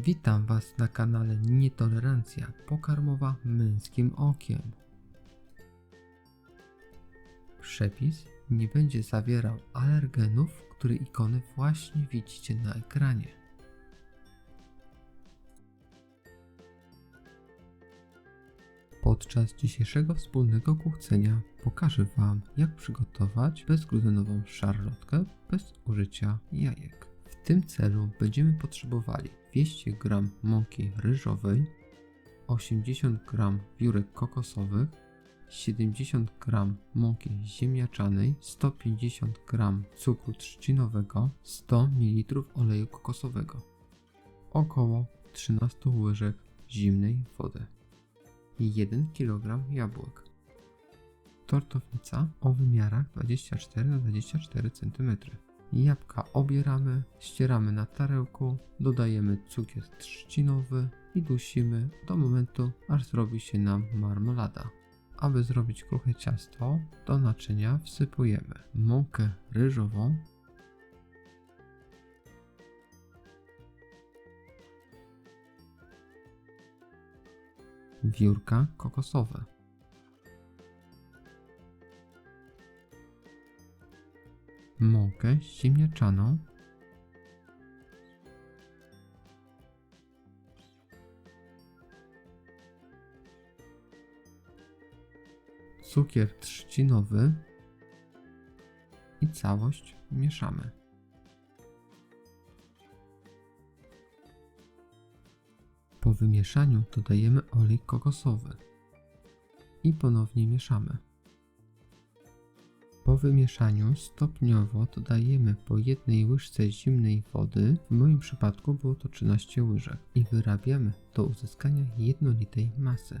Witam Was na kanale Nietolerancja pokarmowa męskim okiem. Przepis nie będzie zawierał alergenów, które ikony właśnie widzicie na ekranie. Podczas dzisiejszego wspólnego kuchcenia pokażę Wam, jak przygotować bezglutenową szarlotkę bez użycia jajek. W tym celu będziemy potrzebowali 200 g mąki ryżowej, 80 g wiórek kokosowych, 70 g mąki ziemniaczanej, 150 g cukru trzcinowego, 100 ml oleju kokosowego, około 13 łyżek zimnej wody i 1 kg jabłek. Tortownica o wymiarach 24 na 24 cm. Jabłka obieramy, ścieramy na tarełku, dodajemy cukier trzcinowy i dusimy do momentu, aż zrobi się nam marmolada. Aby zrobić kruche ciasto, do naczynia wsypujemy mąkę ryżową, wiórka kokosowe, mąkę ziemniaczaną, cukier trzcinowy i całość mieszamy. Po wymieszaniu dodajemy olej kokosowy i ponownie mieszamy. Po wymieszaniu stopniowo dodajemy po jednej łyżce zimnej wody, w moim przypadku było to 13 łyżek, i wyrabiamy do uzyskania jednolitej masy.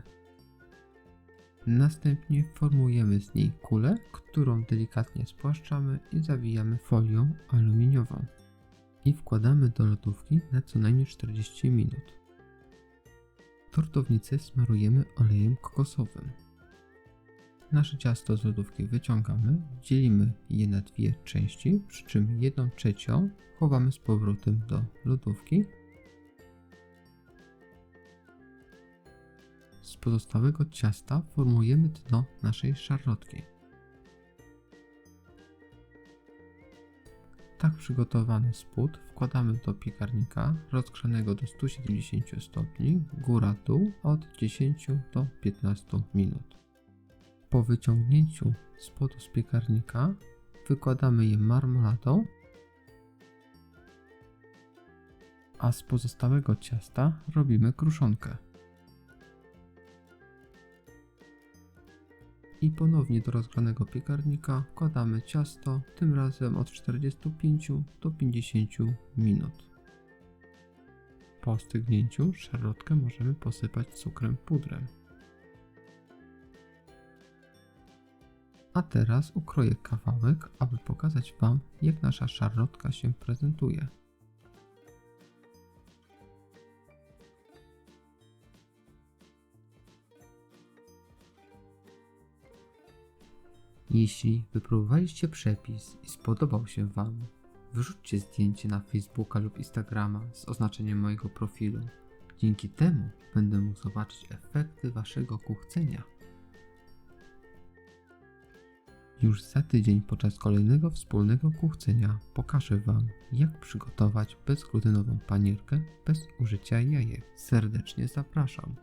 Następnie formujemy z niej kulę, którą delikatnie spłaszczamy i zawijamy folią aluminiową i wkładamy do lodówki na co najmniej 40 minut. Tortownicę smarujemy olejem kokosowym. Nasze ciasto z lodówki wyciągamy, dzielimy je na dwie części, przy czym jedną trzecią chowamy z powrotem do lodówki. Z pozostałego ciasta formujemy dno naszej szarlotki. Tak przygotowany spód wkładamy do piekarnika rozgrzanego do 170 stopni, góra-dół od 10 do 15 minut. Po wyciągnięciu spodu z piekarnika wykładamy je marmoladą, a z pozostałego ciasta robimy kruszonkę. I ponownie do rozgrzanego piekarnika wkładamy ciasto, tym razem od 45 do 50 minut. Po stygnięciu szarlotkę możemy posypać cukrem pudrem. A teraz ukroję kawałek, aby pokazać Wam, jak nasza szarlotka się prezentuje. Jeśli wypróbowaliście przepis i spodobał się Wam, wyrzućcie zdjęcie na Facebooka lub Instagrama z oznaczeniem mojego profilu. Dzięki temu będę mógł zobaczyć efekty Waszego kuchcenia. Już za tydzień podczas kolejnego wspólnego kuchcenia pokażę Wam, jak przygotować bezglutenową panierkę bez użycia jajek. Serdecznie zapraszam.